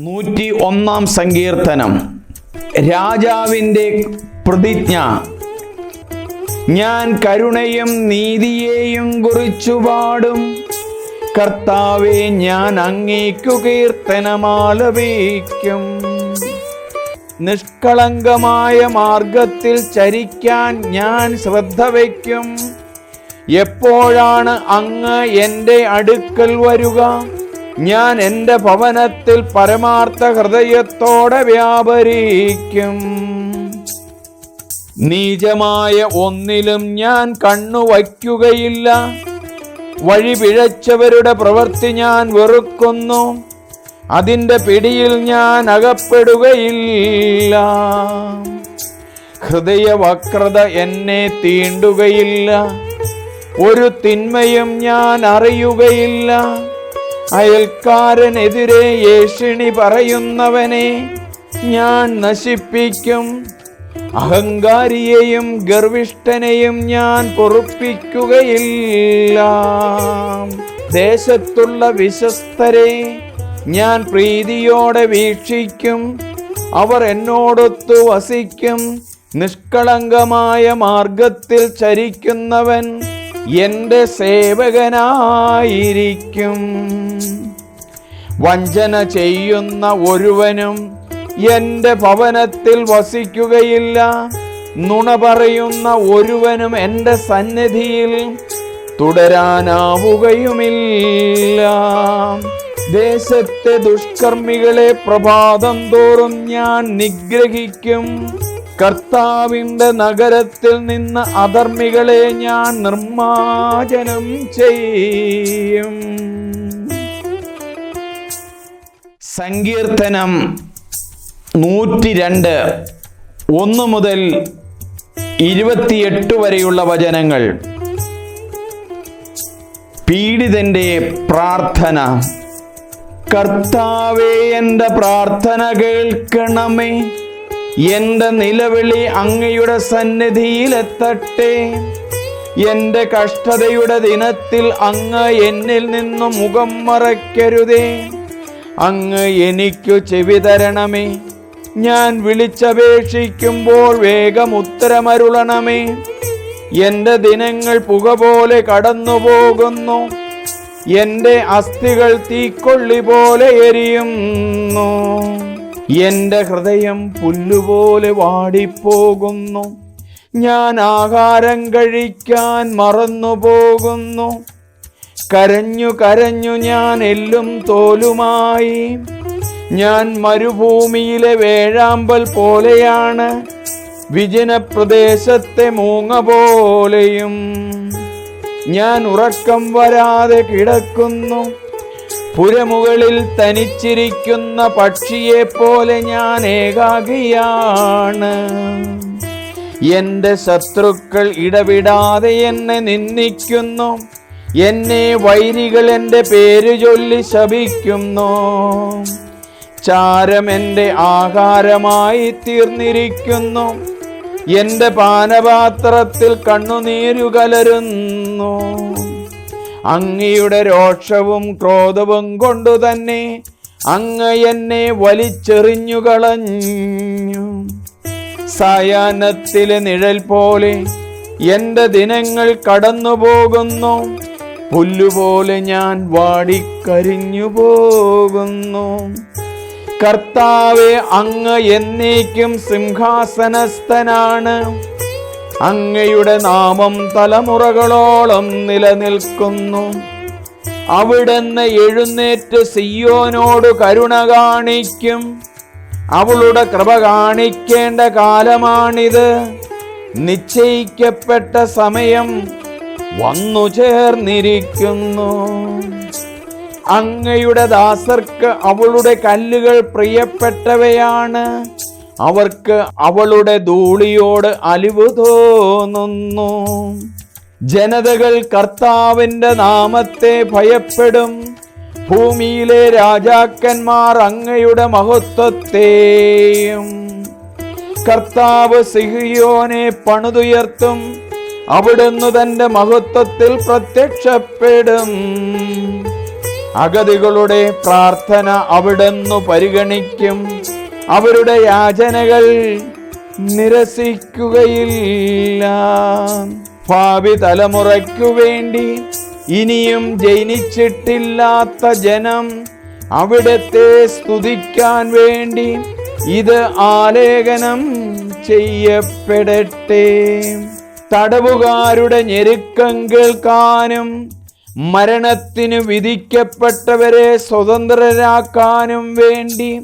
നൂറ്റി ഒന്നാം സങ്കീർത്തനം. രാജാവിന്റെ പ്രതിജ്ഞ. ഞാൻ കരുണയും നീതിയെയും കുറിച്ചു പാടും. കർത്താവെ ഞാൻ അങ്ങേക്കു കീർത്തനമാലപിക്കും നിഷ്കളങ്കമായ മാർഗത്തിൽ ചരിക്കാൻ ഞാൻ ശ്രദ്ധ വയ്ക്കും. എപ്പോഴാണ് അങ്ങ് എന്റെ അടുക്കൽ വരിക? ഞാൻ എന്റെ ഭവനത്തിൽ പരമാർത്ഥ ഹൃദയത്തോടെ വ്യാപരിക്കും. നീചമായ ഒന്നിലും ഞാൻ കണ്ണു വയ്ക്കുകയില്ല. വഴി പിഴച്ചവരുടെ പ്രവൃത്തി ഞാൻ വെറുക്കുന്നു. അതിന്റെ പിടിയിൽ ഞാൻ അകപ്പെടുകയില്ല. ഹൃദയവക്രത എന്നെ തീണ്ടുകയില്ല. ഒരു തിന്മയും ഞാൻ അറിയുകയില്ല. അയൽക്കാരനെതിരെ ഏഷിണി പറയുന്നവനെ ഞാൻ നശിപ്പിക്കും. അഹങ്കാരിയെയും ഗർവിഷ്ഠനെയും ഞാൻ പൊറുപ്പിക്കുകയില്ല. ദേശത്തുള്ള വിശ്വസ്തരെ ഞാൻ പ്രീതിയോടെ വീക്ഷിക്കും. അവർ എന്നോടൊത്തു വസിക്കും. നിഷ്കളങ്കമായ മാർഗത്തിൽ ചരിക്കുന്നവൻ എന്റെ സേവകനായിരിക്കും. വഞ്ചന ചെയ്യുന്ന ഒരുവനും എന്റെ ഭവനത്തിൽ വസിക്കുകയില്ല. നുണ പറയുന്ന ഒരുവനും എന്റെ സന്നിധിയിൽ തുടരാനാവുകയുമില്ല. ദേശത്തെ ദുഷ്കർമ്മികളെ പ്രഭാതം തോറും ഞാൻ നിഗ്രഹിക്കും. കർത്താവിന്റെ നഗരത്തിൽ നിന്ന് അധർമ്മികളെ ഞാൻ നിർമാജനം ചെയ്യും. സങ്കീർത്തനം നൂറ്റി രണ്ട് ഒന്ന് മുതൽ ഇരുപത്തിയെട്ട് വരെയുള്ള വചനങ്ങൾ. പീഡിതന്റെ പ്രാർത്ഥന. കർത്താവേ എന്റെ പ്രാർത്ഥന കേൾക്കണമേ. എന്റെ നിലവിളി അങ്ങയുടെ സന്നിധിയിലെത്തട്ടെ. എന്റെ കഷ്ടതയുടെ ദിനത്തിൽ അങ്ങ് എന്നിൽ നിന്നും മുഖം മറയ്ക്കരുതേ. അങ്ങ് എനിക്കു ചെവി തരണമേ. ഞാൻ വിളിച്ചപേക്ഷിക്കുമ്പോൾ വേഗം ഉത്തരമരുളണമേ. എന്റെ ദിനങ്ങൾ പുക പോലെ കടന്നു പോകുന്നു അസ്ഥികൾ തീക്കൊള്ളി പോലെ എരിയുന്നു. എന്റെ ഹൃദയം പുല്ലുപോലെ വാടിപ്പോകുന്നു. ഞാൻ ആഹാരം കഴിക്കാൻ മറന്നു പോകുന്നു കരഞ്ഞു കരഞ്ഞു ഞാൻ എല്ലും തോലുമായി. ഞാൻ മരുഭൂമിയിലെ വേഴാമ്പൽ പോലെയാണ്. വിജനപ്രദേശത്തെ മൂങ്ങ പോലെയും. ഞാൻ ഉറക്കം വരാതെ കിടക്കുന്നു. പുരമുകളിൽ തനിച്ചിരിക്കുന്ന പക്ഷിയെ പോലെ ഞാൻ ഏകാഗിയാണ് എന്റെ ശത്രുക്കൾ ഇടവിടാതെ എന്നെ നിന്ദിക്കുന്നു. എന്നെ വൈരികൾ എന്റെ പേര് ചൊല്ലി ശപിക്കുന്നു. ചാരം എന്റെ ആഹാരമായി തീർന്നിരിക്കുന്നു. എന്റെ പാനപാത്രത്തിൽ കണ്ണുനീരു കലരുന്നു. അങ്ങയുടെ രോഷവും ക്രോധവും കൊണ്ടു തന്നെ അങ്ങ് എന്നെ വലിച്ചെറിഞ്ഞു കളഞ്ഞു. സായാഹ്നത്തിലെ നിഴൽ പോലെ എന്റെ ദിനങ്ങൾ കടന്നു പോകുന്നു പുല്ലുപോലെ ഞാൻ വാടിക്കരിഞ്ഞു പോകുന്നു. കർത്താവെ അങ്ങ് എന്നേക്കും സിംഹാസനസ്ഥനാണ്. അങ്ങയുടെ നാമം തലമുറകളോളം നിലനിൽക്കുന്നു. അവിടുന്ന് എഴുന്നേറ്റ് സിയോനോട് കരുണ കാണിക്കും. അവളുടെ കൃപ കാണിക്കേണ്ട കാലമാണിത്. നിശ്ചയിക്കപ്പെട്ട സമയം വന്നു ചേർന്നിരിക്കുന്നു. അങ്ങയുടെ ദാസർക്ക് അവളുടെ കല്ലുകൾ പ്രിയപ്പെട്ടവയാണ്. അവർക്ക് അവളുടെ ധൂളിയോട് അലിവ് തോന്നുന്നു. ജനതകൾ കർത്താവിന്റെ നാമത്തെ ഭയപ്പെടും. ഭൂമിയിലെ രാജാക്കന്മാർ അങ്ങയുടെ മഹത്വത്തെയും. കർത്താവ് സിഹിയോനെ പണിതുയർത്തും. അവിടുന്ന് തന്റെ മഹത്വത്തിൽ പ്രത്യക്ഷപ്പെടും. അഗതികളുടെ പ്രാർത്ഥന അവിടുന്ന് പരിഗണിക്കും. അവരുടെ യാചനകൾ നിരസിക്കുകയില്ല. ഭാവി തലമുറയ്ക്കു വേണ്ടി ഇനിയും ജനിച്ചിട്ടില്ലാത്ത ജനം അവിടത്തെ സ്തുതിക്കാൻ വേണ്ടി ഇത് ആലേഖനം ചെയ്യപ്പെടട്ടെ. തടവുകാരുടെ ഞെരുക്കം കേൾക്കാനും മരണത്തിന് വിധിക്കപ്പെട്ടവരെ സ്വതന്ത്രരാക്കാനും വേണ്ടി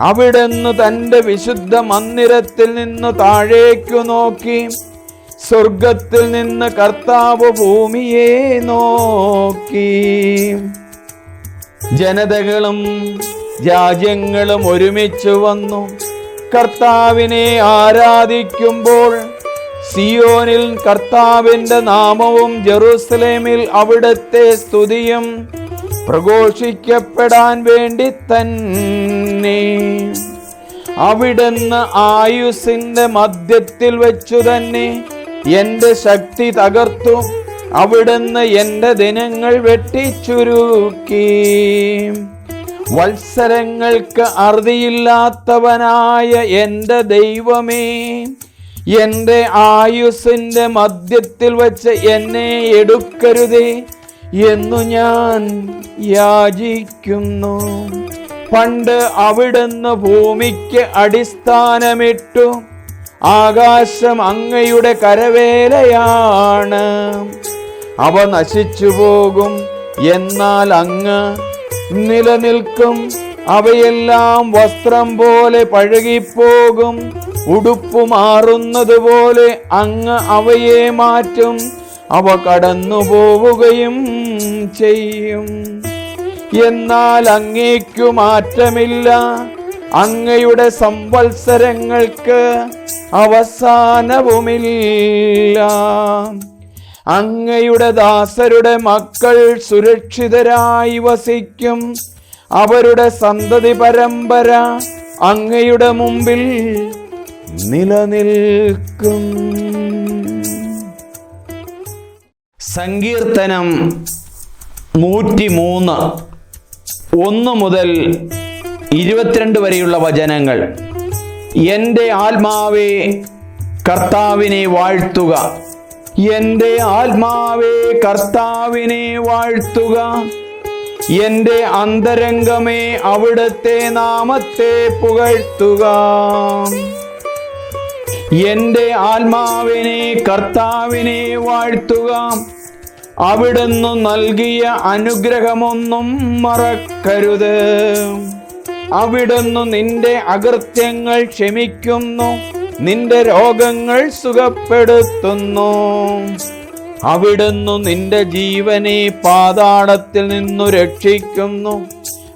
അവിടുന്ന് തന്റെ വിശുദ്ധ മന്ദിരത്തിൽ നിന്ന് താഴേക്കു നോക്കി. സ്വർഗത്തിൽ നിന്ന് കർത്താവ് ഭൂമിയെ നോക്കി. ജനതകളും രാജ്യങ്ങളും ഒരുമിച്ച് വന്നു. കർത്താവിനെ ആരാധിക്കുമ്പോൾ സിയോനിൽ കർത്താവിന്റെ നാമവും ജെറൂസലേമിൽ അവിടുത്തെ സ്തുതിയും പ്രഘോഷിക്കപ്പെടാൻ വേണ്ടി തന്നെ. അവിടുന്ന് ആയുസിന്റെ മധ്യത്തിൽ വെച്ചു തന്നെ എന്റെ ശക്തി തകർത്തു. അവിടുന്ന് എന്റെ ദിനങ്ങൾ വെട്ടിച്ചുരുക്കി വത്സരങ്ങൾക്ക് അറുതിയില്ലാത്തവനായ എന്റെ ദൈവമേ എന്റെ ആയുസിന്റെ മധ്യത്തിൽ വച്ച് എന്നെ എടുക്കരുതേ. എന്നു ഞാൻ യാചിക്കുന്നു. പണ്ട് അവിടുന്ന് ഭൂമിക്ക് അടിസ്ഥാനമിട്ടു. ആകാശം അങ്ങയുടെ കരവേലയാണ്. അവ നശിച്ചു പോകും. എന്നാൽ അങ്ങ് നിലനിൽക്കും. അവയെല്ലാം വസ്ത്രം പോലെ പഴകിപ്പോകും. ഉടുപ്പ് മാറുന്നത് പോലെ അങ്ങ് അവയെ മാറ്റും. അവ കടന്നു പോവുകയും ചെയ്യും. എന്നാൽ അങ്ങേക്കു മാറ്റമില്ല. അങ്ങയുടെ സംവത്സരങ്ങൾക്ക് അവസാനവുമില്ല. അങ്ങയുടെ ദാസരുടെ മക്കൾ സുരക്ഷിതരായി വസിക്കും. അവരുടെ സന്തതി പരമ്പര അങ്ങയുടെ മുമ്പിൽ നിലനിൽക്കും. സങ്കീർത്തനം നൂറ്റി മൂന്ന് ഒന്ന് മുതൽ ഇരുപത്തിരണ്ട് വരെയുള്ള വചനങ്ങൾ. എന്റെ ആത്മാവേ കർത്താവിനെ വാഴ്ത്തുക. എന്റെ ആത്മാവേ കർത്താവിനെ വാഴ്ത്തുക. എന്റെ അന്തരംഗമേ അവിടുത്തെ നാമത്തെ പുകഴ്ത്തുക. എന്റെ ആത്മാവിനെ കർത്താവിനെ വാഴ്ത്തുക. അവിടുന്ന് നൽകിയ അനുഗ്രഹമൊന്നും മറക്കരുത്. അവിടുന്ന് നിന്റെ അകൃത്യങ്ങൾ ക്ഷമിക്കുന്നു നിന്റെ രോഗങ്ങൾ സുഖപ്പെടുത്തുന്നു. അവിടുന്ന് നിന്റെ ജീവനെ പാതാളത്തിൽ നിന്നു രക്ഷിക്കുന്നു.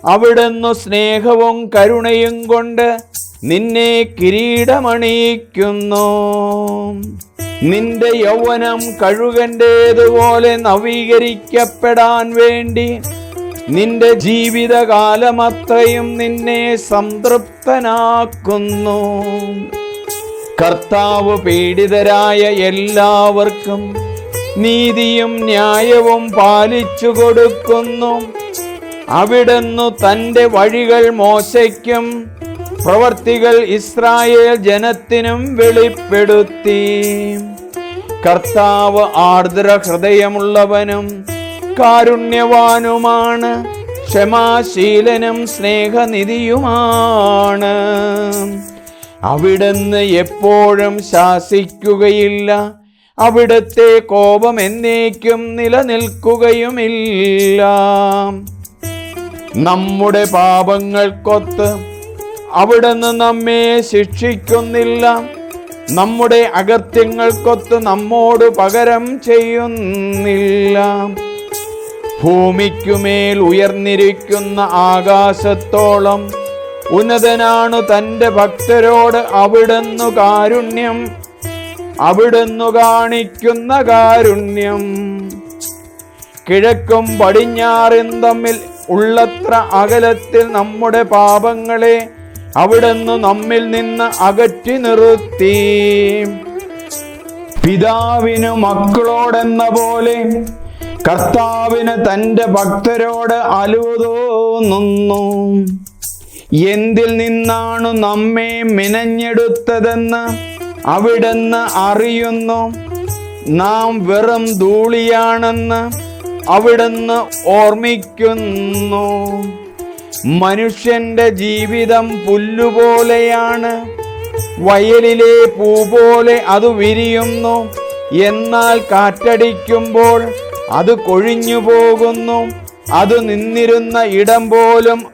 അവിടുന്ന് സ്നേഹവും കരുണയും കൊണ്ട് നിന്നെ കിരീടമണിയിക്കുന്നു. നിന്റെ യൗവനം കഴുകന്റേതുപോലെ നവീകരിക്കപ്പെടാൻ വേണ്ടി നിന്റെ ജീവിതകാലമത്രയും നിന്നെ സംതൃപ്തനാക്കുന്നു. കർത്താവ് പീഡിതരായ എല്ലാവർക്കും നീതിയും ന്യായവും പാലിച്ചു കൊടുക്കുന്നു. അവിടുന്ന് തന്റെ വഴികൾ മോശയ്ക്കും പ്രവർത്തികൾ ഇസ്രായേൽ ജനത്തിനും വെളിപ്പെടുത്തി. കർത്താവ് ആർദ്ര ഹൃദയമുള്ളവനും കാരുണ്യവാനുമാണ്. ക്ഷമാശീലനും സ്നേഹനിധിയുമാണ്. അവിടുന്ന് എപ്പോഴും ശാസിക്കുകയില്ല. അവിടുത്തെ കോപം എന്നേക്കും നിലനിൽക്കുകയുമില്ല. നമ്മുടെ പാപങ്ങൾക്കൊത്ത് അവിടുന്ന് നമ്മെ ശിക്ഷിക്കുന്നില്ല. നമ്മുടെ അകത്യങ്ങൾക്കൊത്ത് നമ്മോട് പകരം ചെയ്യുന്നില്ല. ഭൂമിക്കുമേൽ ഉയർന്നിരിക്കുന്ന ആകാശത്തോളം ഉന്നതനാണ് തന്റെ ഭക്തരോട് അവിടുന്ന് കാരുണ്യം. അവിടുന്ന് കാണിക്കുന്ന കാരുണ്യം. കിഴക്കും പടിഞ്ഞാറും തമ്മിൽ ഉള്ളത്ര അകലത്തിൽ നമ്മുടെ പാപങ്ങളെ അവിടുന്ന് നമ്മിൽ നിന്ന് അകറ്റി നിർത്തി. പിതാവിനു മക്കളോടെന്ന പോലെ കർത്താവിന് തന്റെ ഭക്തരോട് അലുവ എന്തിൽ നിന്നാണ് നമ്മെ മിനഞ്ഞെടുത്തതെന്ന് അവിടുന്ന് അറിയുന്നു. നാം വെറും ധൂളിയാണെന്ന് അവിടുന്ന് ഓർമ്മിക്കുന്നു. മനുഷ്യന്റെ ജീവിതം പുല്ലുപോലെയാണ്. വയലിലെ പൂ പോലെ അത് വിരിയുന്നു. എന്നാൽ കാറ്റടിക്കുമ്പോൾ അത് കൊഴിഞ്ഞു പോകുന്നു. അത് നിന്നിരുന്ന ഇടം പോലും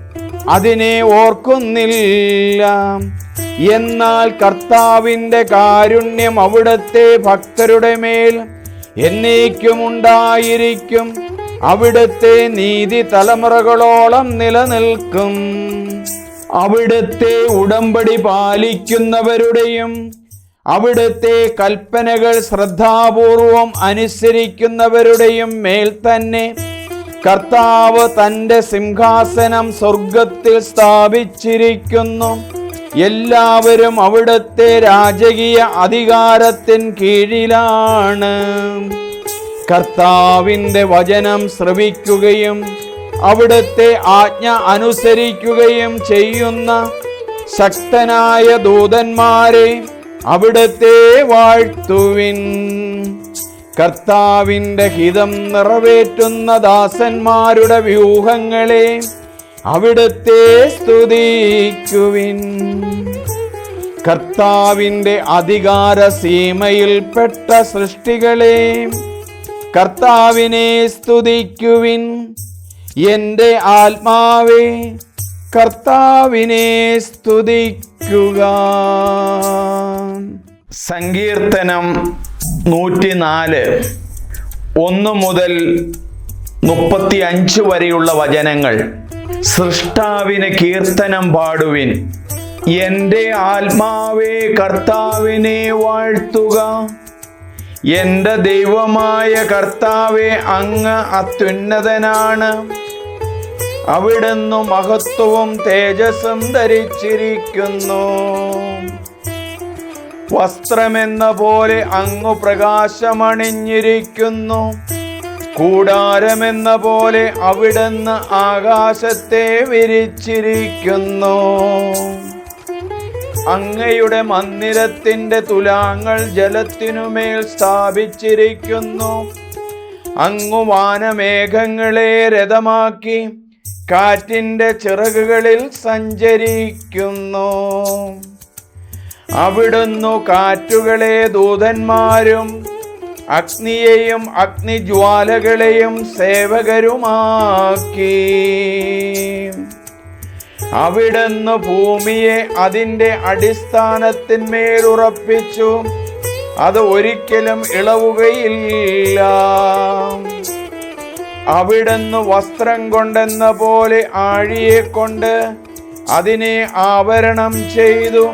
അതിനെ ഓർക്കുന്നില്ല. എന്നാൽ കർത്താവിന്റെ കാരുണ്യം അവിടുത്തെ ഭക്തരുടെ മേൽ എന്നേക്കുമുണ്ടായിരിക്കും. അവിടുത്തെ നീതി തലമുറകളോളം നിലനിൽക്കും. അവിടുത്തെ ഉടമ്പടി പാലിക്കുന്നവരുടെയും അവിടുത്തെ കൽപ്പനകൾ ശ്രദ്ധാപൂർവം അനുസരിക്കുന്നവരുടെയും മേൽ തന്നെ കർത്താവ് തന്റെ സിംഹാസനം സ്വർഗത്തിൽ സ്ഥാപിച്ചിരിക്കുന്നു. എല്ലാവരും അവിടുത്തെ രാജകീയ അധികാരത്തിൻ കീഴിലാണ്. കർത്താവിന്റെ വചനം ശ്രവിക്കുകയും അവിടുത്തെ ആജ്ഞ അനുസരിക്കുകയും ചെയ്യുന്ന ശക്തനായ ദൂതന്മാരെ അവിടുത്തെ വാഴ്ത്തുവിൻ. കർത്താവിന്റെ ഹിതം നിറവേറ്റുന്ന ദാസന്മാരുടെ വ്യൂഹങ്ങളെ അവിടുത്തെ സ്തുതിക്കുവിൻ. കർത്താവിന്റെ അധികാര സീമയിൽപ്പെട്ട സൃഷ്ടികളെ കർത്താവിനെ സ്തുതിക്കുവിൻ. എന്റെ ആത്മാവേ കർത്താവിനെ സ്തുതിക്കുക. സങ്കീർത്തനം നൂറ്റിനാല് ഒന്ന് മുതൽ മുപ്പത്തി അഞ്ച് വരെയുള്ള വചനങ്ങൾ. സൃഷ്ടാവിന് കീർത്തനം പാടുവിൻ. എന്റെ ആത്മാവേ കർത്താവിനെ വാഴ്ത്തുക. എന്റെ ദൈവമായ കർത്താവെ അങ്ങ് അത്യുന്നതനാണ്. അവിടുന്ന് മഹത്വവും തേജസ്സും ധരിച്ചിരിക്കുന്നു. വസ്ത്രമെന്ന പോലെ അങ്ങു പ്രകാശമണിഞ്ഞിരിക്കുന്നു. കൂടാരമെന്ന പോലെ അവിടുന്ന് ആകാശത്തെ വിരിച്ചിരിക്കുന്നു. അങ്ങയുടെ മന്ദിരത്തിന്റെ തുലാങ്ങൾ ജലത്തിനുമേൽ സ്ഥാപിച്ചിരിക്കുന്നു. അങ്ങു വാനമേഘങ്ങളെ രഥമാക്കി കാറ്റിന്റെ ചിറകുകളിൽ സഞ്ചരിക്കുന്നു. അവിടുന്നു കാറ്റുകളെ ദൂതന്മാരും അഗ്നിയെയും അഗ്നിജ്വാലകളെയും സേവകരുമാക്കി. അവിടുന്ന് ഭൂമിയെ അതിന്റെ അടിസ്ഥാനത്തിന്മേൽ ഉറപ്പിച്ചു അത് ഒരിക്കലും ഇളവുകയില്ല. അവിടുന്ന് വസ്ത്രം കൊണ്ടെന്ന പോലെ ആഴിയെ കൊണ്ട് അതിനെ ആവരണം ചെയ്തു.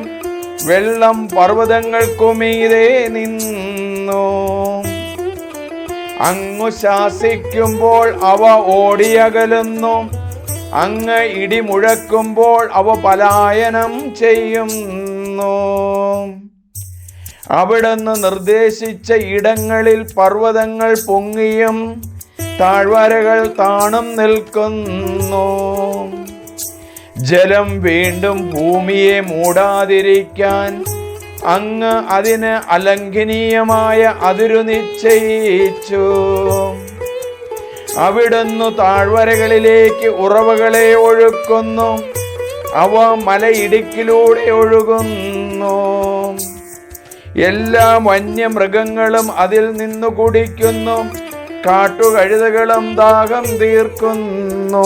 വെള്ളം പർവതങ്ങൾക്കുമീതെ നിന്നു. അങ്ങു ശാസിക്കുമ്പോൾ അവ ഓടിയകലുന്നു. അങ്ങ് ഇടിമുഴക്കുമ്പോൾ അവ പലായനം ചെയ്യുന്നു. അവിടുന്ന് നിർദ്ദേശിച്ച ഇടങ്ങളിൽ പർവതങ്ങൾ പൊങ്ങിയും താഴ്വരകൾ താണും നിൽക്കുന്നു. ജലം വീണ്ടും ഭൂമിയെ മൂടാതിരിക്കാൻ അങ്ങ് അതിന് അലംഘനീയമായ അതിരു നിശ്ചയിച്ചു. അവിടുന്ന് താഴ്വരകളിലേക്ക് ഉറവകളെ ഒഴുക്കുന്നു. അവ മലയിടുക്കിലൂടെ ഒഴുകുന്നു. എല്ലാ വന്യമൃഗങ്ങളും അതിൽ നിന്ന് കുടിക്കുന്നു. കാട്ടുകഴുതകളും ദാഹം തീർക്കുന്നു.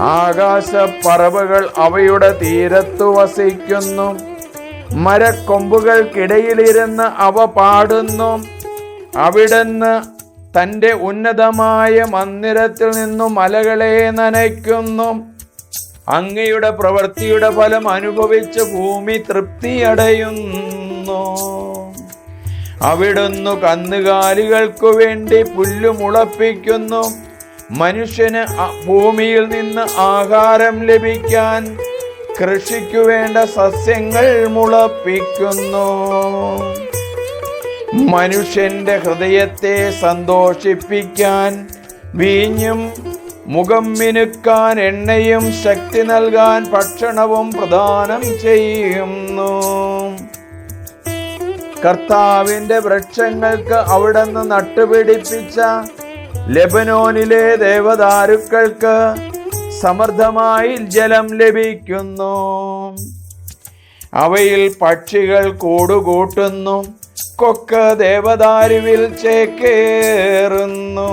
ആകാശപ്പറവുകൾ അവയുടെ തീരത്തു വസിക്കുന്നു. മരക്കൊമ്പുകൾക്കിടയിലിരുന്ന് അവ പാടുന്നു. അവിടുന്ന് തന്റെ ഉന്നതമായ മന്ദിരത്തിൽ നിന്നും മലകളെ നനയ്ക്കുന്നു. അങ്ങയുടെ പ്രവൃത്തിയുടെ ഫലം അനുഭവിച്ച് ഭൂമി തൃപ്തിയടയുന്നു അവിടുന്ന് കന്നുകാലികൾക്കു വേണ്ടി പുല്ലു മുളപ്പിക്കുന്നു. മനുഷ്യന് ഭൂമിയിൽ നിന്ന് ആഹാരം ലഭിക്കാൻ കൃഷിക്കു വേണ്ട സസ്യങ്ങൾ മുളപ്പിക്കുന്നു. മനുഷ്യന്റെ ഹൃദയത്തെ സന്തോഷിപ്പിക്കാൻ വീഞ്ഞും മുഖം മിനുക്കാൻ എണ്ണയും ശക്തി നൽകാൻ ഭക്ഷണവും പ്രദാനം ചെയ്യുന്നു. കർത്താവിന്റെ വൃക്ഷങ്ങൾക്ക് അവിടുന്ന് നട്ടുപിടിപ്പിച്ച ലെബനോനിലെ ദേവദാരുക്കൾക്ക് സമൃദ്ധമായി ജലം ലഭിക്കുന്നു. അവയിൽ പക്ഷികൾ കൂടുകൂട്ടുന്നു. കൊക്ക് ദേവദാരുവിൽ ചേക്കേറുന്നു.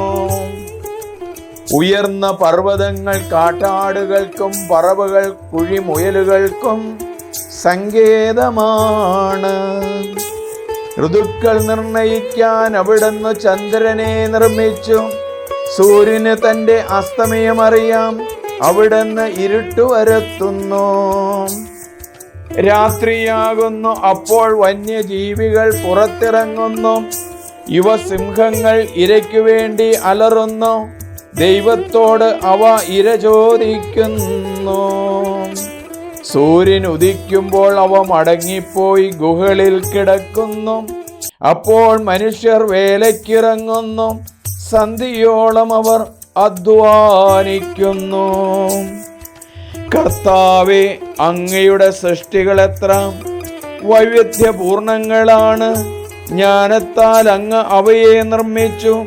ഉയർന്ന പർവതങ്ങൾ കാട്ടാടുകൾക്കും പറവുകൾ കുഴിമുയലുകൾക്കും സങ്കേതമാണ്. ഋതുക്കൾ നിർണയിക്കാൻ അവിടുന്ന് ചന്ദ്രനെ നിർമ്മിച്ചു. സൂര്യന് തന്റെ അസ്തമയമറിയാം. അവിടുന്ന് ഇരുട്ടു വരുത്തുന്നു രാത്രിയാകുന്നു. അപ്പോൾ വന്യജീവികൾ പുറത്തിറങ്ങുന്നു. യുവസിംഹങ്ങൾ ഇരയ്ക്കു വേണ്ടി അലറുന്നു. ദൈവത്തോട് അവ ഇര ചോദിക്കുന്നു. സൂര്യൻ ഉദിക്കുമ്പോൾ അവ മടങ്ങിപ്പോയി ഗുഹകളിൽ കിടക്കുന്നു. അപ്പോൾ മനുഷ്യർ വേലയ്ക്കിറങ്ങുന്നു. സന്ധിയോളം അവർ അധ്വാനിക്കുന്നു. കർത്താവെ അങ്ങയുടെ സൃഷ്ടികൾ എത്ര വൈവിധ്യപൂർണങ്ങളാണ്. ജ്ഞാനത്താൽ അങ്ങ് അവയെ നിർമ്മിച്ചു.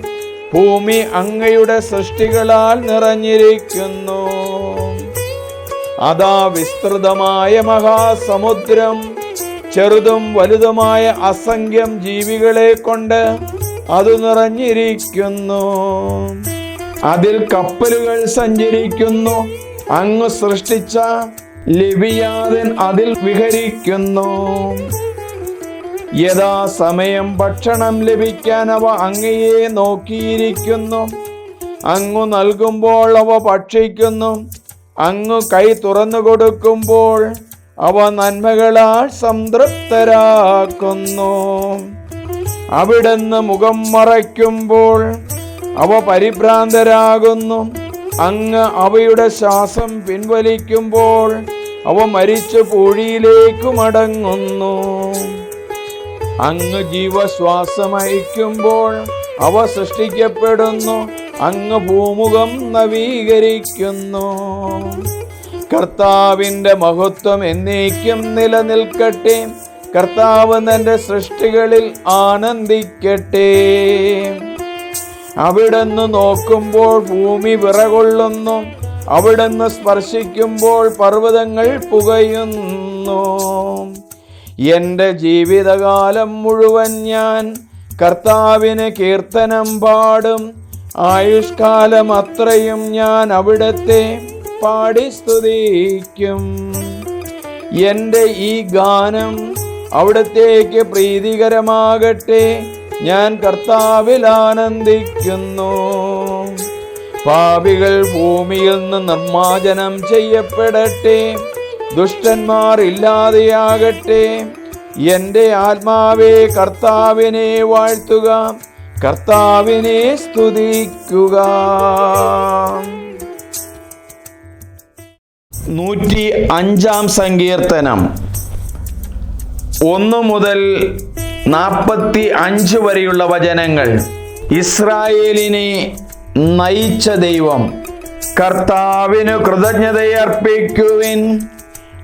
ഭൂമി അങ്ങയുടെ സൃഷ്ടികളാൽ നിറഞ്ഞിരിക്കുന്നു. അതാ വിസ്തൃതമായ മഹാസമുദ്രം ചെറുതും വലുതുമായ അസംഖ്യം ജീവികളെ കൊണ്ട് അത് നിറഞ്ഞിരിക്കുന്നു. അതിൽ കപ്പലുകൾ സഞ്ചരിക്കുന്നു. അങ്ങ് സൃഷ്ടിച്ച ലിബിയാതൻ അതിൽ വിഹരിക്കുന്നു. യഥാസമയം ഭക്ഷണം ലഭിക്കാൻ അവ അങ്ങയെ നോക്കിയിരിക്കുന്നു. അങ്ങു നൽകുമ്പോൾ അവ ഭക്ഷിക്കുന്നു. അങ്ങു കൈ തുറന്നു കൊടുക്കുമ്പോൾ അവ നന്മകളാൽ സംതൃപ്തരാക്കുന്നു. അവിടുന്ന് മുഖം മറയ്ക്കുമ്പോൾ അവ പരിഭ്രാന്തരാകുന്നു. അങ്ങ് അവയുടെ ശ്വാസം പിൻവലിക്കുമ്പോൾ അവ മരിച്ച പൂഴിയിലേക്ക് മടങ്ങുന്നു. അങ്ങ് ജീവശ്വാസം അയക്കുമ്പോൾ അവ സൃഷ്ടിക്കപ്പെടുന്നു. അങ്ങ് ഭൂമുഖം നവീകരിക്കുന്നു. കർത്താവിന്റെ മഹത്വം എന്നേക്കും നിലനിൽക്കട്ടെ. കർത്താവ് തന്റെ സൃഷ്ടികളിൽ ആനന്ദിക്കട്ടെ. അവിടുന്ന് നോക്കുമ്പോൾ ഭൂമി വിറകൊള്ളുന്നു. അവിടുന്ന് സ്പർശിക്കുമ്പോൾ പർവതങ്ങൾ പുകയുന്നു. എന്റെ ജീവിതകാലം മുഴുവൻ ഞാൻ കർത്താവിന് കീർത്തനം പാടും. ആയുഷ്കാലം അത്രയും ഞാൻ അവിടത്തെ പാടി സ്തുതിക്കും. എന്റെ ഈ ഗാനം അവിടത്തേക്ക് പ്രീതികരമാകട്ടെ. ഞാൻ കർത്താവിൽ ആനന്ദിക്കുന്നു. പാപികൾ ഭൂമിയിൽ നിന്ന് നിർമാജനം ചെയ്യപ്പെടട്ടെ. ദുഷ്ടന്മാർ ഇല്ലാതെയാകട്ടെ. എന്റെ ആത്മാവേ കർത്താവിനെ വാഴ്ത്തുക. കർത്താവിനെ സ്തുതിക്കുക. നൂറ്റി അഞ്ചാം സങ്കീർത്തനം. ഒന്ന് മുതൽ നാൽപ്പത്തി അഞ്ച് വരെയുള്ള വചനങ്ങൾ. ഇസ്രായേലിനെ നയിച്ച ദൈവം കർത്താവിന് കൃതജ്ഞതയർപ്പിക്കുവിൻ.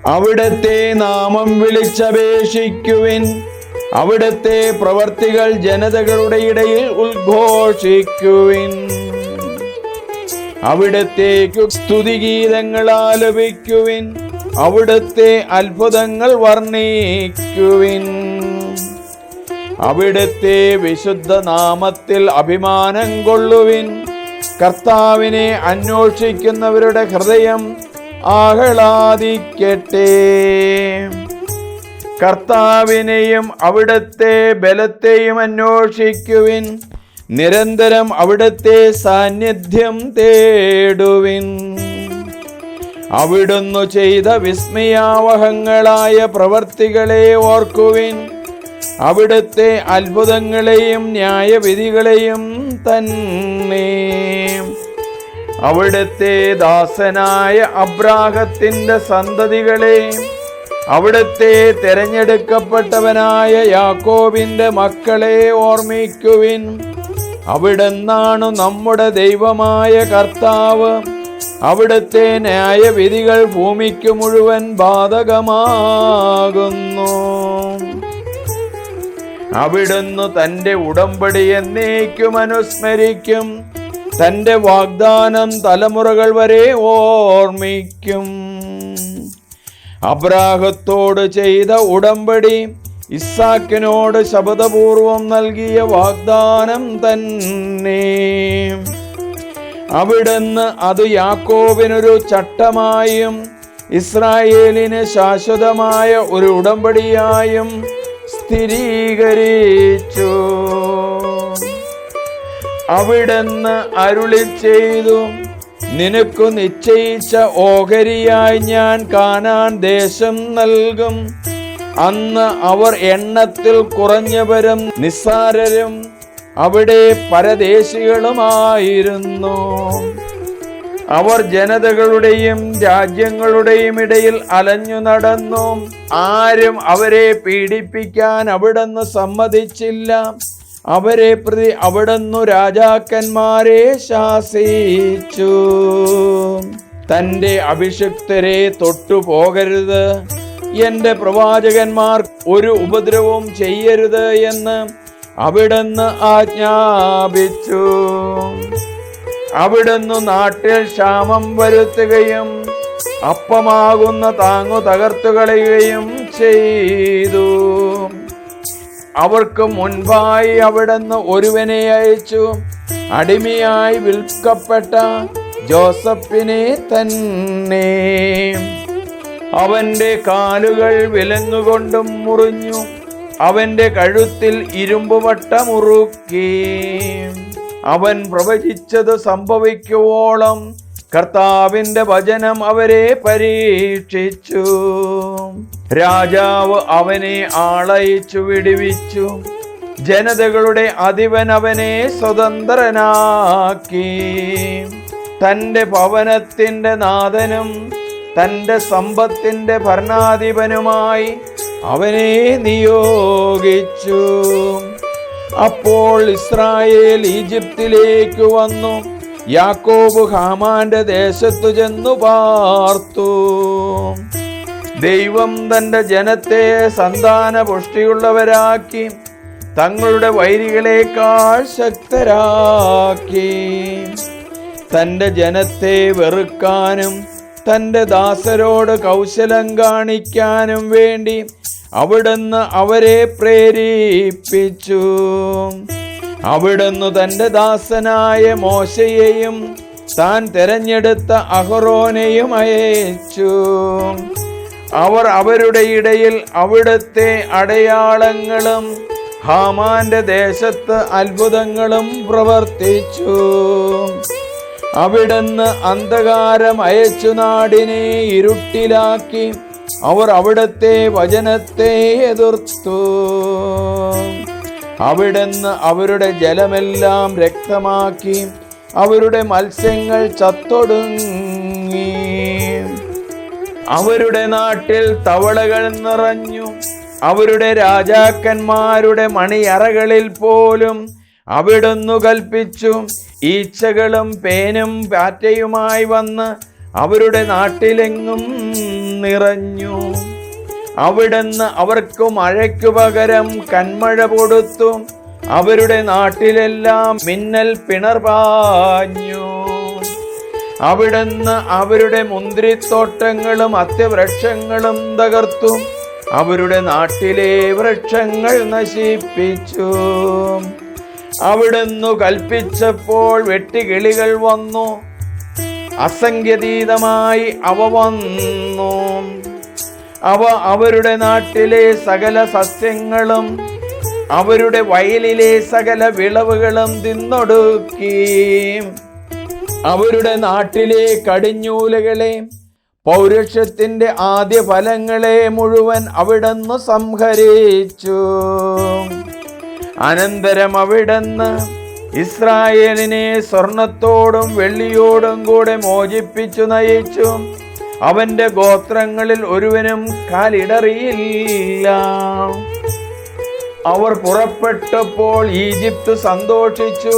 അവിടത്തെ നാമം വിളിച്ചപേക്ഷിക്കുവിൻ. അവിടത്തെ പ്രവർത്തികൾ ജനതകളുടെ ഇടയിൽ ഉദ്ഘോഷിക്കുവിൻ. അവിടത്തേക്കു സ്തുതിഗീതങ്ങൾ ആലപിക്കുവിൻ. അവിടത്തെ അത്ഭുതങ്ങൾ വർണിക്കുവിൻ. അവിടുത്തെ വിശുദ്ധ നാമത്തിൽ അഭിമാനം കൊള്ളുവിൻ. കർത്താവിനെ അന്വേഷിക്കുന്നവരുടെ ഹൃദയം ആഹ്ലാദിക്കട്ടെ. കർത്താവിനെയും അവിടുത്തെ ബലത്തെയും അന്വേഷിക്കുവിൻ. നിരന്തരം അവിടുത്തെ സാന്നിധ്യം തേടുവിൻ. അവിടുന്ന് ചെയ്ത വിസ്മയാവഹങ്ങളായ പ്രവർത്തികളെ ഓർക്കുവിൻ. അവിടുത്തെ അത്ഭുതങ്ങളെയും ന്യായവിധികളെയും തന്നെ. അവിടുത്തെ ദാസനായ അബ്രാഹത്തിന്റെ സന്തതികളെ അവിടുത്തെ തിരഞ്ഞെടുക്കപ്പെട്ടവനായ യാക്കോബിന്റെ മക്കളെ ഓർമ്മിക്കുവിൻ. അവിടുന്നാണ് നമ്മുടെ ദൈവമായ കർത്താവ് അവിടുത്തെ ന്യായവിധികൾ ഭൂമിക്ക് മുഴുവൻ ബാധകമാകുന്നു. അവിടുന്ന് തന്റെ ഉടമ്പടി എന്നേക്കും അനുസ്മരിക്കും. തന്റെ വാഗ്ദാനം തലമുറകൾ വരെ ഓർമ്മിക്കും. അബ്രാഹത്തോട് ചെയ്ത ഉടമ്പടി ഇസാക്കിനോട് ശബ്ദപൂർവം നൽകിയ വാഗ്ദാനം തന്നെ. അവിടുന്ന് അത് യാക്കോബിനൊരു ചട്ടമായും ഇസ്രായേലിന് ശാശ്വതമായ ഒരു ഉടമ്പടിയായും സ്ഥിരീകരിച്ചു. അവിടുന്ന് അരുളി ചെയ്തു നിനക്കു നിശ്ചയിച്ച ഓഹരിയായി ഞാൻ കാണാൻ ദേശം നൽകും. അന്ന് അവർ എണ്ണത്തിൽ കുറഞ്ഞവരും നിസ്സാരരും അവിടെ പരദേശികളുമായിരുന്നു. അവർ ജനതകളുടെയും രാജ്യങ്ങളുടെയും ഇടയിൽ അലഞ്ഞു നടന്നു. ആരും അവരെ പീഡിപ്പിക്കാൻ അവിടുന്ന് സമ്മതിച്ചില്ല. അവരെ പ്രതി അവിടുന്ന് രാജാക്കന്മാരെ ശാസിച്ചു. തന്റെ അഭിഷിക്തരെ തൊട്ടുപോകരുത്. എന്റെ പ്രവാചകന്മാർ ഒരു ഉപദ്രവവും ചെയ്യരുത് എന്ന് അവിടുന്ന് ആജ്ഞാപിച്ചു. അവിടുന്ന് നാട്ടിൽ ക്ഷാമം വരുത്തുകയും അപ്പമാകുന്ന താങ്ങു തകർത്തു കളയുകയും ചെയ്തു. അവർക്ക് മുൻപായി അവിടുന്ന് ഒരുവനെ അയച്ചു. അടിമയായി വിൽക്കപ്പെട്ട ജോസഫിനെ തന്നെ. അവന്റെ കാലുകൾ വിലങ്ങുകൊണ്ടും മുറിഞ്ഞു. അവന്റെ കഴുത്തിൽ ഇരുമ്പുവട്ട മുറുക്കി അവൻ പ്രവചിച്ചത് സംഭവിക്കുവോളം കർത്താവിന്റെ വചനം അവരെ പരീക്ഷിച്ചു. രാജാവ് അവനെ ആളയിച്ചു വിടുവിച്ചു. ജനതകളുടെ അധിപൻ അവനെ സ്വതന്ത്രനാക്കി. തന്റെ ഭവനത്തിന്റെ നാഥനും തന്റെ സമ്പത്തിന്റെ ഭരണാധിപനുമായി അവനെ നിയോഗിച്ചു. അപ്പോൾ ഇസ്രായേൽ ഈജിപ്തിലേക്ക് വന്നു. യാക്കോബ് ഹാമാന്റെ ദേശത്തു ചെന്നു പാർത്തു. ദൈവം തന്റെ ജനത്തെ സന്താന പുഷ്ടിയുള്ളവരാക്കി തങ്ങളുടെ വൈരികളേക്കാൾ ശക്തരാക്കി. തന്റെ ജനത്തെ വെറുക്കാനും തന്റെ ദാസരോട് കൗശലം കാണിക്കാനും വേണ്ടി അവിടുന്ന് അവരെ പ്രേരിപ്പിച്ചു. അവിടുന്ന് തന്റെ ദാസനായ മോശയെയും താൻ തെരഞ്ഞെടുത്ത അഹറോനെയും അയച്ചു. അവർ അവരുടെ ഇടയിൽ അവിടുത്തെ അടയാളങ്ങളും ഹാമാന്റെ ദേശത്ത് അത്ഭുതങ്ങളും പ്രവർത്തിച്ചു. അവിടുന്ന് അന്ധകാരം അയച്ചു നാടിനെ ഇരുട്ടിലാക്കി. അവർ അവിടത്തെ വചനത്തെ എതിർത്തു. അവിടുന്ന് അവരുടെ ജലമെല്ലാം രക്തമാക്കി. അവരുടെ മത്സ്യങ്ങൾ ചത്തൊടുങ്ങി. അവരുടെ നാട്ടിൽ തവളകൾ നിറഞ്ഞു. അവരുടെ രാജാക്കന്മാരുടെ മണിയറകളിൽ പോലും അവിടുന്ന് കൽപ്പിച്ചു. ഈച്ചകളും പേനും പാറ്റയുമായി വന്ന് അവരുടെ നാട്ടിലെങ്ങും നിറഞ്ഞു. അവിടുന്ന് അവർക്ക് മഴയ്ക്കു പകരം കന്മഴ കൊടുത്തു. അവരുടെ നാട്ടിലെല്ലാം മിന്നൽ പിണർ പാഞ്ഞു. അവിടുന്ന് അവരുടെ മുന്തിരിത്തോട്ടങ്ങളും അത്യവൃക്ഷങ്ങളും തകർത്തു. അവരുടെ നാട്ടിലെ വൃക്ഷങ്ങൾ നശിപ്പിച്ചു. അവിടുന്ന് കൽപ്പിച്ചപ്പോൾ വെട്ടുകിളികൾ വന്നു. അസംഖ്യതീതമായി അവ വന്നു. അവ അവരുടെ നാട്ടിലെ സകല സസ്യങ്ങളും അവരുടെ വയലിലെ സകല വിളവുകളും തിന്നൊടുക്കി. അവരുടെ നാട്ടിലെ കടിഞ്ഞൂലുകളെ പൗരുഷത്തിന്റെ ആദ്യ ഫലങ്ങളെ മുഴുവൻ അവിടുന്ന് സംഹരിച്ചു. അനന്തരം അവിടുന്ന് ഇസ്രായേലിനെ സ്വർണത്തോടും വെള്ളിയോടും കൂടെ മോചിപ്പിച്ചു നയിച്ചു. അവന്റെ ഗോത്രങ്ങളിൽ ഒരുവനും കാലിടറിയില്ല. അവർ പുറപ്പെട്ടപ്പോൾ ഈജിപ്ത് സന്തോഷിച്ചു.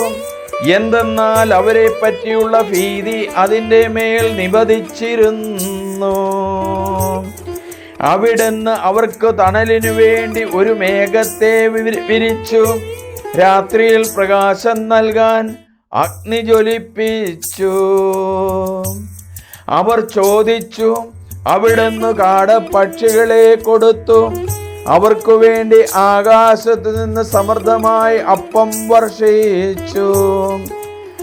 എന്തെന്നാൽ അവരെ പറ്റിയുള്ള ഭീതി അതിന്റെ മേൽ നിബദിച്ചിരുന്നു അവിടുന്ന് അവർക്ക് തണലിനു വേണ്ടി ഒരു മേഘത്തെ വിരിച്ചു. രാത്രിയിൽ പ്രകാശം നൽകാൻ അഗ്നി ജ്വലിപ്പിച്ചു. അവർ ചോദിച്ചു അവിടുന്ന് കാടപ്പക്ഷികളെ കൊടുത്തു. അവർക്കു വേണ്ടി ആകാശത്ത് നിന്ന് സമൃദ്ധമായി അപ്പം വർഷിച്ചു.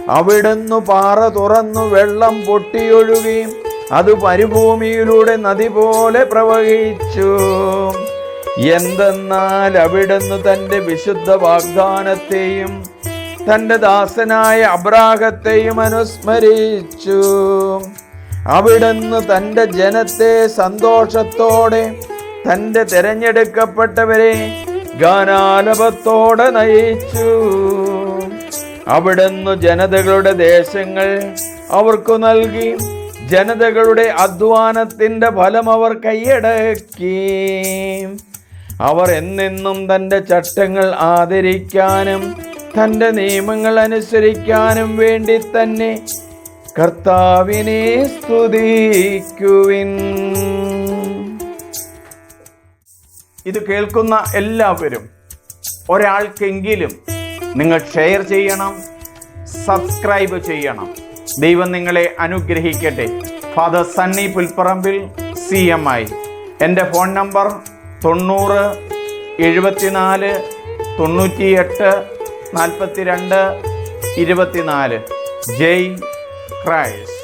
അവിടുന്ന് പാറ തുറന്നു വെള്ളം പൊട്ടിയൊഴുകി. അത് മരുഭൂമിയിലൂടെ നദി പോലെ പ്രവഹിച്ചു. എന്തെന്നാൽ അവിടുന്ന് തന്റെ വിശുദ്ധ വാഗ്ദാനത്തെയും തന്റെ ദാസനായ അബ്രാഹത്തെയും അനുസ്മരിച്ചു. അവിടുന്ന് തന്റെ ജനത്തെ സന്തോഷത്തോടെ തന്റെ തിരഞ്ഞെടുക്കപ്പെട്ടവരെ ഗാനാലപത്തോടെ നയിച്ചു. അവിടുന്ന് ജനതകളുടെ ദേശങ്ങൾ അവർക്കു നൽകി ജനതകളുടെ അധ്വാനത്തിന്റെ ഫലം അവർ കൈയടക്കി. അവർ എന്നെന്നും തന്റെ ചട്ടങ്ങൾ ആദരിക്കാനും തന്റെ നിയമങ്ങൾ അനുസരിക്കാനും വേണ്ടി തന്നെ കർത്താവിനെ സ്തുതിക്കുവിൻ. ഇത് കേൾക്കുന്ന എല്ലാവരും ഒരാൾക്കെങ്കിലും നിങ്ങൾ ഷെയർ ചെയ്യണം സബ്സ്ക്രൈബ് ചെയ്യണം. ദൈവം നിങ്ങളെ അനുഗ്രഹിക്കട്ടെ. Father Sunny Pulpparambil C M I എന്റെ ഫോൺ നമ്പർ തൊണ്ണൂറ് എഴുപത്തിനാല് തൊണ്ണൂറ്റിയെട്ട് നാൽപ്പത്തിരണ്ട് ഇരുപത്തിനാല്. ജയ് ക്രൈസ്റ്റ്.